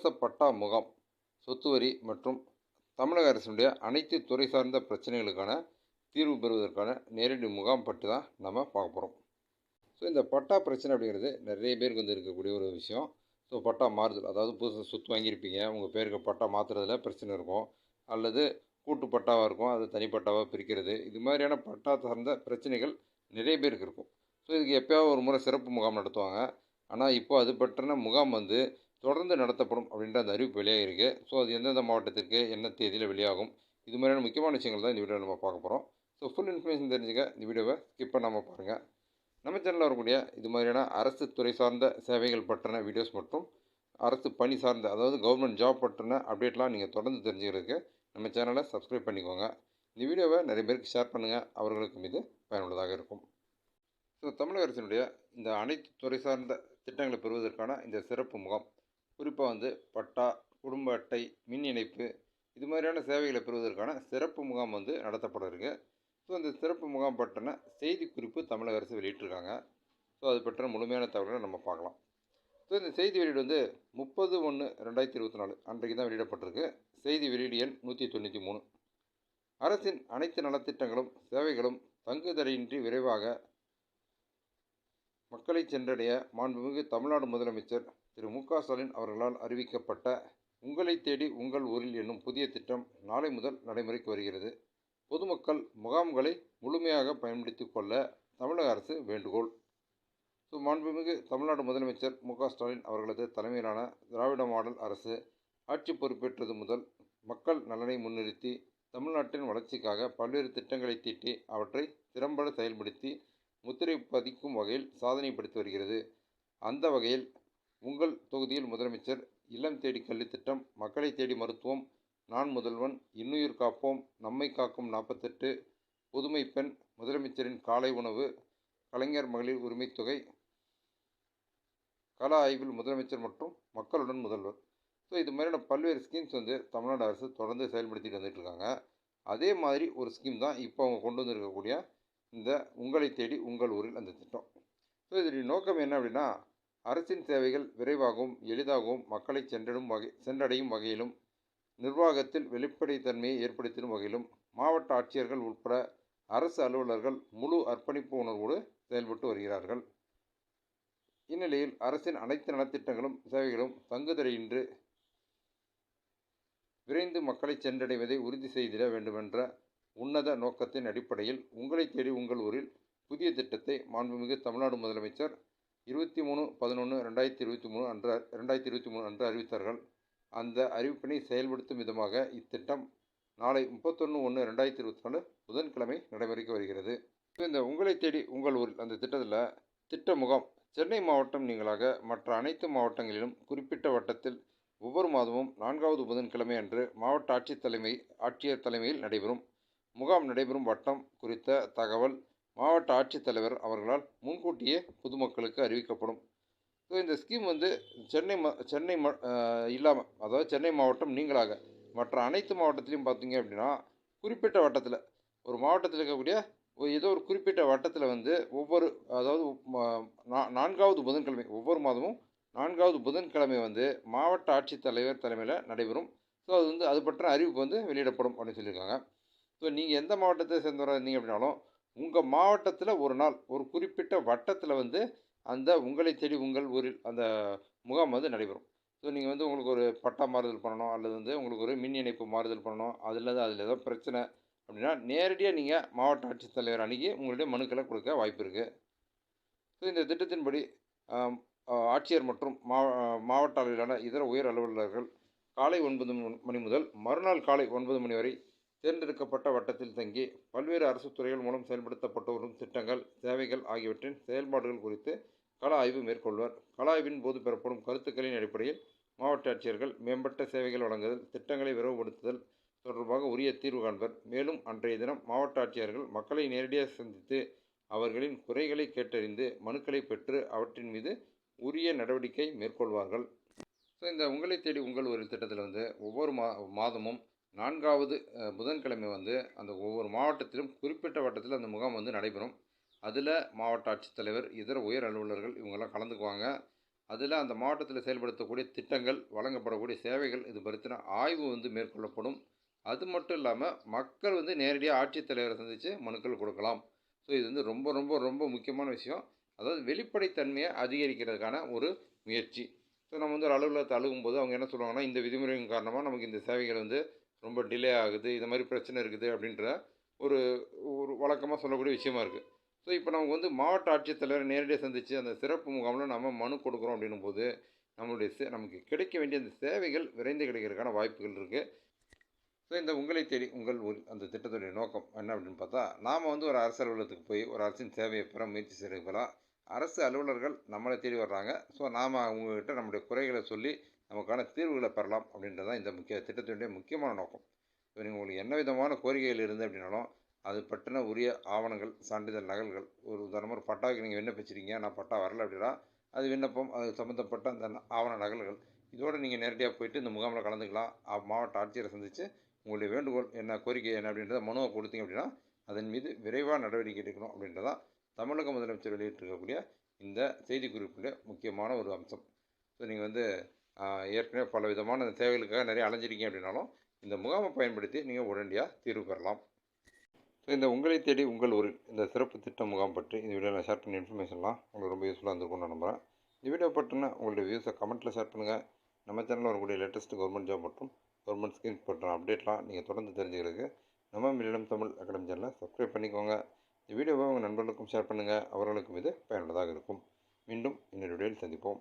இலவச பட்டா முகாம் சொத்து வரி மற்றும் தமிழக அரசினுடைய அனைத்து துறை சார்ந்த பிரச்சனைகளுக்கான தீர்வு பெறுவதற்கான நேரடி முகாம் பற்றி தான் நம்ம பார்க்க போகிறோம் ஸோ இந்த பட்டா பிரச்சனை அப்படிங்கிறது நிறைய பேருக்கு வந்து இருக்கக்கூடிய ஒரு விஷயம். ஸோ பட்டா மாறுதல் அதாவது புதுசு சொத்து வாங்கியிருப்பீங்க உங்கள் பேருக்கு பட்டா மாற்றுறதுல பிரச்சனை இருக்கும் அல்லது கூட்டு பட்டாவாக இருக்கும் அது தனிப்பட்டாவாக பிரிக்கிறது இது மாதிரியான பட்டா சார்ந்த பிரச்சனைகள் நிறைய பேருக்கு இருக்கும். ஸோ இதுக்கு எப்போயாவது ஒரு முறை சிறப்பு முகாம் நடத்துவாங்க. ஆனால் இப்போ அது பற்றின முகாம் வந்து தொடர்ந்து நடத்தப்படும் அப்படின்ற அந்த அறிவிப்பு வெளியாக இருக்குது ஸோ அது எந்தெந்த மாவட்டத்திற்கு என்ன தேதியில் வெளியாகும் இது மாதிரியான முக்கியமான விஷயங்கள் தான் இந்த வீடியோவில் நம்ம பார்க்க போகிறோம் ஸோ ஃபுல் இன்ஃபர்மேஷன் தெரிஞ்சுக்க இந்த வீடியோவை ஸ்கிப் பண்ணாமல் பாருங்கள் நம்ம சேனலில் வரக்கூடிய இது மாதிரியான அரசு துறை சார்ந்த சேவைகள் பற்றின வீடியோஸ் மற்றும் அரசு பணி சார்ந்த அதாவது கவர்மெண்ட் ஜாப் பற்றின அப்டேட்லாம் நீங்கள் தொடர்ந்து தெரிஞ்சுக்கிறதுக்கு நம்ம சேனலை சப்ஸ்கிரைப் பண்ணிக்கோங்க. இந்த வீடியோவை நிறைய பேருக்கு ஷேர் பண்ணுங்கள் அவர்களுக்கும் இது பயனுள்ளதாக இருக்கும். ஸோ தமிழக அரசினுடைய இந்த அனைத்து துறை சார்ந்த திட்டங்களை பெறுவதற்கான இந்த சிறப்பு முகாம் குறிப்பாக வந்து பட்டா குடும்ப அட்டை மின் இணைப்பு இது மாதிரியான சேவைகளை பெறுவதற்கான சிறப்பு முகாம் வந்து நடத்தப்பட இருக்கு ஸோ இந்த சிறப்பு முகாம் பற்றின செய்தி குறிப்பு தமிழக அரசு வெளியிட்டிருக்காங்க. ஸோ அது பற்றின முழுமையான தகவலை நம்ம பார்க்கலாம். ஸோ இந்த செய்தி வெளியீடு வந்து முப்பது ஒன்று ரெண்டாயிரத்தி இருபத்தி நாலு அன்றைக்கு தான் வெளியிடப்பட்டிருக்கு. செய்தி வெளியீடு எண் நூற்றி தொண்ணூற்றி மூணு. அரசின் அனைத்து நலத்திட்டங்களும் சேவைகளும் தங்குதடையின்றி விரைவாக மக்களை சென்றடைய மாண்புமிகு தமிழ்நாடு முதலமைச்சர் திரு மு க ஸ்டாலின் அவர்களால் அறிவிக்கப்பட்ட உங்களை தேடி உங்கள் ஊரில் என்னும் புதிய திட்டம் நாளை முதல் நடைமுறைக்கு வருகிறது. பொதுமக்கள் முகாம்களை முழுமையாக பயன்படுத்தி கொள்ள தமிழக அரசு வேண்டுகோள். ஸோ மாண்புமிகு தமிழ்நாடு முதலமைச்சர் மு க ஸ்டாலின் அவர்களது தலைமையிலான திராவிட மாடல் அரசு ஆட்சி பொறுப்பேற்றது முதல் மக்கள் நலனை முன்னிறுத்தி தமிழ்நாட்டின் வளர்ச்சிக்காக பல்வேறு திட்டங்களை தீட்டி அவற்றை திறம்பட செயல்படுத்தி முத்திரை பதிக்கும் வகையில் சாதனை படுத்தி வருகிறது. அந்த வகையில் உங்கள் தொகுதியில் முதலமைச்சர் இல்லம் தேடி கல்வி திட்டம் மக்களை தேடி மருத்துவம் நான் முதல்வன் இன்னுயிர் காப்போம் நம்மை காக்கும் நாற்பத்தெட்டு புதுமை பெண் முதலமைச்சரின் காலை உணவு கலைஞர் மகளிர் உரிமைத் தொகை ஆய்வில் முதலமைச்சர் மற்றும் மக்களுடன் முதல்வர். ஸோ இது மாதிரியான பல்வேறு ஸ்கீம்ஸ் வந்து தமிழ்நாடு அரசு தொடர்ந்து செயல்படுத்திட்டு வந்துட்டு இருக்காங்க அதே மாதிரி ஒரு ஸ்கீம் தான் இப்போ அவங்க கொண்டு வந்திருக்கக்கூடிய இந்த உங்களை தேடி உங்கள் ஊரில் அந்த திட்டம். ஸோ இதனுடைய நோக்கம் என்ன அப்படின்னா அரசின் சேவைகள் விரைவாகவும் எளிதாகவும் மக்களை சென்றடும் வகை சென்றடையும் வகையிலும் நிர்வாகத்தில் வெளிப்படைத்தன்மையை ஏற்படுத்திடும் வகையிலும் மாவட்ட ஆட்சியர்கள் உட்பட அரசு அலுவலர்கள் முழு அர்ப்பணிப்பு உணர்வோடு செயல்பட்டு வருகிறார்கள். இந்நிலையில் அரசின் அனைத்து நலத்திட்டங்களும் சேவைகளும் தங்குதடையின்றி விரைந்து மக்களை சென்றடைவதை உறுதி செய்திட வேண்டுமென்ற உன்னத நோக்கத்தின் அடிப்படையில் உங்களை தேடி உங்கள் ஊரில் புதிய திட்டத்தை மாண்புமிகு தமிழ்நாடு முதலமைச்சர் இருபத்தி மூணு பதினொன்று ரெண்டாயிரத்தி இருபத்தி மூணு அன்று ரெண்டாயிரத்தி இருபத்தி மூணு அன்று அறிவித்தார்கள். அந்த அறிவிப்பினை செயல்படுத்தும் விதமாக இத்திட்டம் நாளை முப்பத்தொன்று ஒன்று ரெண்டாயிரத்தி இருபத்தி நாலு புதன்கிழமை நடைமுறைக்கு வருகிறது. இந்த உங்களை தேடி உங்கள் ஊரில் அந்த திட்டத்தில் திட்ட முகாம் சென்னை மாவட்டம் நீங்களாக மற்ற அனைத்து மாவட்டங்களிலும் குறிப்பிட்ட வட்டத்தில் ஒவ்வொரு மாதமும் நான்காவது புதன்கிழமை அன்று மாவட்ட ஆட்சித் தலைமை ஆட்சியர் தலைமையில் நடைபெறும். முகாம் நடைபெறும் வட்டம் குறித்த தகவல் மாவட்ட ஆட்சித்தலைவர் அவர்களால் முன்கூட்டியே பொதுமக்களுக்கு அறிவிக்கப்படும். ஸோ இந்த ஸ்கீம் வந்து சென்னை ம சென்னை ம இல்லாமல் அதாவது சென்னை மாவட்டம் நீங்களாக மற்ற அனைத்து மாவட்டத்திலையும் பார்த்தீங்க அப்படின்னா குறிப்பிட்ட வட்டத்தில் ஒரு மாவட்டத்தில் இருக்கக்கூடிய ஒரு ஏதோ ஒரு குறிப்பிட்ட வட்டத்தில் வந்து ஒவ்வொரு அதாவது நான்காவது புதன்கிழமை ஒவ்வொரு மாதமும் நான்காவது புதன்கிழமை வந்து மாவட்ட ஆட்சித்தலைவர் தலைமையில் நடைபெறும். ஸோ அது வந்து அது பற்றின அறிவிப்பு வந்து வெளியிடப்படும் அப்படின்னு சொல்லியிருக்காங்க. ஸோ நீங்கள் எந்த மாவட்டத்தை சேர்ந்தவராக இருந்தீங்க அப்படின்னாலும் உங்கள் மாவட்டத்தில் ஒரு நாள் ஒரு குறிப்பிட்ட வட்டத்தில் வந்து அந்த உங்களை தேடி உங்கள் ஊரில் அந்த முகாம் வந்து நடைபெறும். ஸோ நீங்கள் வந்து உங்களுக்கு ஒரு பட்டா மாறுதல் பண்ணணும் அல்லது வந்து உங்களுக்கு ஒரு மின் இணைப்பு மாறுதல் பண்ணணும் அதில் தான் அதில் ஏதோ பிரச்சனை அப்படின்னா நேரடியாக நீங்கள் மாவட்ட ஆட்சித்தலைவர் அணுகி உங்களுடைய மனுக்களை கொடுக்க வாய்ப்பு இருக்குது ஸோ இந்த திட்டத்தின்படி ஆட்சியர் மற்றும் மாவட்ட அளவிலான இதர உயர் அலுவலர்கள் காலை ஒன்பது மணி முதல் மறுநாள் காலை ஒன்பது மணி வரை தேர்ந்தெடுக்கப்பட்ட வட்டத்தில் தங்கி பல்வேறு அரசு துறைகள் மூலம் செயல்படுத்தப்பட்டு வரும் திட்டங்கள் சேவைகள் ஆகியவற்றின் செயல்பாடுகள் குறித்து கள ஆய்வு மேற்கொள்வர். கள ஆய்வின் போது பெறப்படும் கருத்துக்களின் அடிப்படையில் மாவட்ட ஆட்சியர்கள் மேம்பட்ட சேவைகள் வழங்குதல் திட்டங்களை விரைவுபடுத்துதல் தொடர்பாக உரிய தீர்வு காண்பர். மேலும் அன்றைய தினம் மாவட்ட ஆட்சியர்கள் மக்களை நேரடியாக சந்தித்து அவர்களின் குறைகளை கேட்டறிந்து மனுக்களை பெற்று அவற்றின் மீது உரிய நடவடிக்கை மேற்கொள்வார்கள். ஸோ இந்த உங்களை தேடி உங்கள் ஒரு திட்டத்தில் வந்து ஒவ்வொரு மா மாதமும் நான்காவது புதன்கிழமை வந்து அந்த ஒவ்வொரு மாவட்டத்திலும் குறிப்பிட்ட வட்டத்தில் அந்த முகாம் வந்து நடைபெறும். அதில் மாவட்ட ஆட்சித்தலைவர் இதர உயர் அலுவலர்கள் இவங்கெல்லாம் கலந்துக்குவாங்க. அதில் அந்த மாவட்டத்தில் செயல்படுத்தக்கூடிய திட்டங்கள் வழங்கப்படக்கூடிய சேவைகள் இது பற்றின ஆய்வு வந்து மேற்கொள்ளப்படும். அது மட்டும் இல்லாமல் மக்கள் வந்து நேரடியாக ஆட்சித்தலைவரை சந்தித்து மனுக்கள் கொடுக்கலாம். ஸோ இது வந்து ரொம்ப ரொம்ப ரொம்ப முக்கியமான விஷயம். அதாவது வெளிப்படைத்தன்மையை அதிகரிக்கிறதுக்கான ஒரு முயற்சி. ஸோ நம்ம வந்து ஒரு அலுவலகத்தை அழுகும்போது அவங்க என்ன சொல்லுவாங்கன்னா இந்த விதிமுறையின் காரணமாக நமக்கு இந்த சேவைகள் வந்து ரொம்ப டிலே ஆகுது இந்த மாதிரி பிரச்சனை இருக்குது அப்படின்ற ஒரு ஒரு வழக்கமாக சொல்லக்கூடிய விஷயமா இருக்குது ஸோ இப்போ நமக்கு வந்து மாவட்ட ஆட்சித்தலைவரை நேரடியாக சந்தித்து அந்த சிறப்பு முகாமில் நம்ம மனு கொடுக்குறோம் அப்படின்னும் போது நம்மளுடைய சே நமக்கு கிடைக்க வேண்டிய அந்த சேவைகள் விரைந்து கிடைக்கிறதுக்கான வாய்ப்புகள் இருக்குது ஸோ இந்த உங்களை தேடி உங்கள் ஊர் அந்த திட்டத்துடைய நோக்கம் என்ன அப்படின்னு பார்த்தா நாம் வந்து ஒரு அரசு அலுவலகத்துக்கு போய் ஒரு அரசின் சேவையை பெற முயற்சி செய்கிறதுக்கு அரசு அலுவலர்கள் நம்மளை தேடி வர்றாங்க. ஸோ நாம் அவங்கக்கிட்ட நம்முடைய குறைகளை சொல்லி நமக்கான தீர்வுகளை பெறலாம் அப்படின்றது தான் இந்த முக்கிய திட்டத்தினுடைய முக்கியமான நோக்கம். இப்போ நீங்கள் உங்களுக்கு என்ன விதமான கோரிக்கைகள் இருந்து அப்படின்னாலும் அது பற்றின உரிய ஆவணங்கள் சான்றிதழ் நகல்கள் ஒரு உதாரணமாக ஒரு பட்டாவுக்கு நீங்கள் விண்ணப்பிச்சிருக்கீங்க நான் பட்டா வரல அப்படின்னா அது விண்ணப்பம் அது சம்மந்தப்பட்ட அந்த ஆவண நகல்கள் இதோடு நீங்கள் நேரடியாக போயிட்டு இந்த முகாமில் கலந்துக்கலாம். மாவட்ட ஆட்சியரை சந்தித்து உங்களுடைய வேண்டுகோள் என்ன கோரிக்கை என்ன அப்படின்றத மனுவை கொடுத்தீங்க அப்படின்னா அதன் மீது விரைவாக நடவடிக்கை எடுக்கணும் அப்படின்றதான் தமிழக முதலமைச்சர் வெளியிட்டிருக்கக்கூடிய இந்த செய்திக்குறிப்புடைய முக்கியமான ஒரு அம்சம். ஸோ நீங்கள் வந்து ஏற்கனவே பல விதமான தேவைகளுக்காக நிறைய அலைஞ்சிருக்கீங்க அப்படின்னாலும் இந்த முகாமை பயன்படுத்தி நீங்கள் உடனடியாக தீர்வு பெறலாம். ஸோ இந்த உங்களை தேடி உங்கள் ஊரில் இந்த சிறப்பு திட்ட முகாம் பற்றி இந்த நான் ஷேர் பண்ண இன்ஃபர்மேஷன்லாம் உங்களுக்கு ரொம்ப யூஸ்ஃபுல்லாக இருந்திருக்கும்னு நான் நம்புகிறேன் இந்த வீடியோ பற்றினா உங்களுடைய வியூஸை கமெண்ட்டில் ஷேர் பண்ணுங்கள் நம்ம சேனலில் வரக்கூடிய லேட்டஸ்ட் கவர்மெண்ட் ஜாப் மற்றும் கவர்மெண்ட் ஸ்கீம்ஸ் பற்றின அப்டேட்லாம் நீங்கள் தொடர்ந்து தெரிஞ்சுக்கிறதுக்கு நம்ம மில்லியம் தமிழ் அகாடமி சேனலை சப்ஸ்கிரைப் பண்ணிக்கோங்க. இந்த வீடியோவை உங்கள் நண்பர்களுக்கும் ஷேர் பண்ணுங்கள் அவர்களுக்கும் இது பயனுள்ளதாக இருக்கும். மீண்டும் இன்னொரு வீடியோவில் சந்திப்போம்.